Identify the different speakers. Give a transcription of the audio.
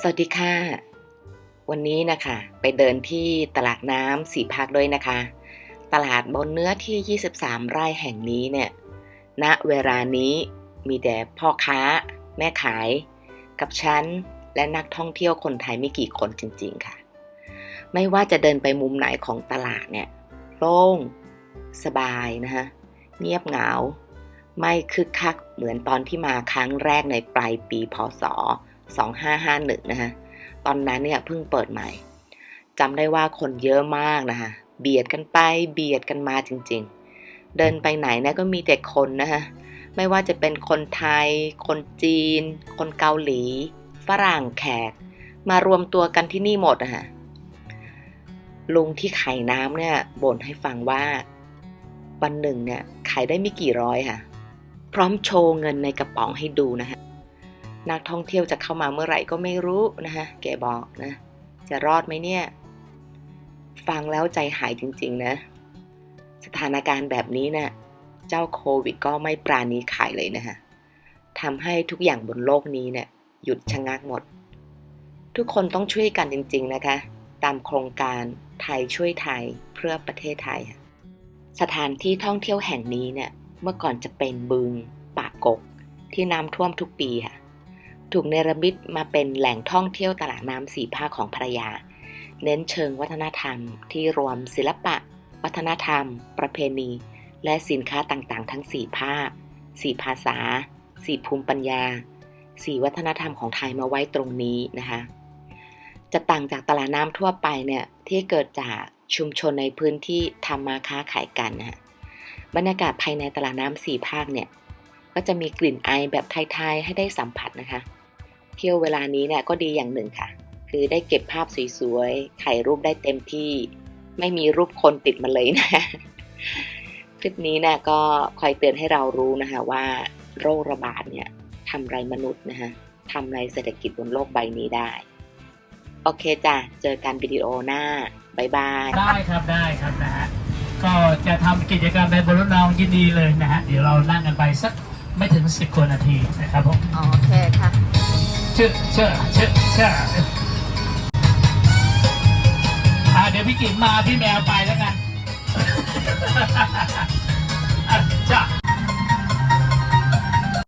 Speaker 1: สวัสดีค่ะ วันนี้นะคะ ไปเดินที่ตลาดน้ำสีภาคด้วยนะคะ ตลาดบนเนื้อที่ 23 ไร่แห่งนี้เนี่ยณเวลานี้มีแต่พ่อค้า แม่ขาย กับฉัน และนักท่องเที่ยวคนไทยไม่กี่คนจริงๆค่ะ ไม่ว่าจะเดินไปมุมไหนของตลาดเนี่ยโล่ง สบายนะคะเงียบเหงา ไม่คึกคักเหมือนตอนที่มาครั้งแรกในปลายปีพศ 2551 นะคะตอนนั้นเนี่ยเพิ่งเปิดใหม่จำได้ว่าคนเยอะมากนะคะเบียดกันไปเบียดกันมาจริงๆ เดินไปไหนเนี่ยก็มีแต่คนนะคะไม่ว่าจะเป็นคนไทย คนจีน คนเกาหลี ฝรั่งแขก มารวมตัวกันที่นี่หมดนะคะลุงที่ขายน้ำเนี่ยบ่นให้ฟังว่า วันหนึ่งเนี่ยขายได้ไม่กี่ร้อยค่ะ พร้อมโชว์เงินในกระป๋องให้ดูนะคะ นักท่องเที่ยวจะเข้ามาเมื่อไหร่ก็ไม่รู้นะคะแกบอกนะ จะรอดไหมเนี่ย ฟังแล้วใจหายจริงๆนะ สถานการณ์แบบนี้เนะ่ยเจ้าโควิดก็ไม่ปราณีขายเลยนะคะทำให้ทุกอย่างบนโลกนี้เนี่ยหยุดชะงักหมด ทุกคนต้องช่วยกันจริง ๆนะคะ ตามโครงการไทยช่วยไทยเพื่อประเทศไทย สถานที่ท่องเที่ยวแห่งนี้เนี่ยเมื่อก่อนจะเป็นบึงป่ากก ที่น้ำท่วมทุกปีค่ะ ถูกเนรมิตมาเป็นแหล่งท่องเที่ยวตลาดน้ำสีภาคของภรรยา เน้นเชิงวัฒนธรรมที่รวมศิลปะ วัฒนธรรม ประเพณี และสินค้าต่างๆ ทั้ง4ภาค4ภาษา4ภูมิปัญญา4วัฒนธรรมของไทยมาไว้ตรงนี้นะคะ จะต่างจากตลาดน้ำทั่วไปเนี่ยที่เกิดจากชุมชนในพื้นที่ทำมาค้าขายกันนะบรรยากาศภายในตลาดน้ำสี่ภาคเนี่ยก็จะมีกลิ่นไอแบบไทยๆให้ได้สัมผัสนะคะ เที่ยวเวลานี้เนี่ยก็ดีอย่างหนึ่งค่ะ คือได้เก็บภาพสวยๆ ถ่ายรูปได้เต็มที่ ไม่มีรูปคนติดมาเลยนะ คลิปนี้เนี่ยก็คอยเตือนให้เรารู้นะคะว่าโรคระบาดเนี่ยทำไรมนุษย์นะคะทำไรเศรษฐกิจบนโลกใบนี้ได้ โอเคจ้ะ เจอกันวิดีโอหน้าบ๊ายบาย
Speaker 2: ได้ครับได้ครับนะฮะ ก็จะทำกิจกรรมในบนรถน้องยินดีเลยนะฮะ เดี๋ยวเรานั่งกันไปสักไม่ถึงสิบกว่านาทีนะครับผม
Speaker 3: อ๋อโอเคค่ะ
Speaker 2: เชื่อเชื่อเชื่อเชื่ออ่าเดี๋ยวพี่กิ๋มมาพี่แมวไปแล้วกัน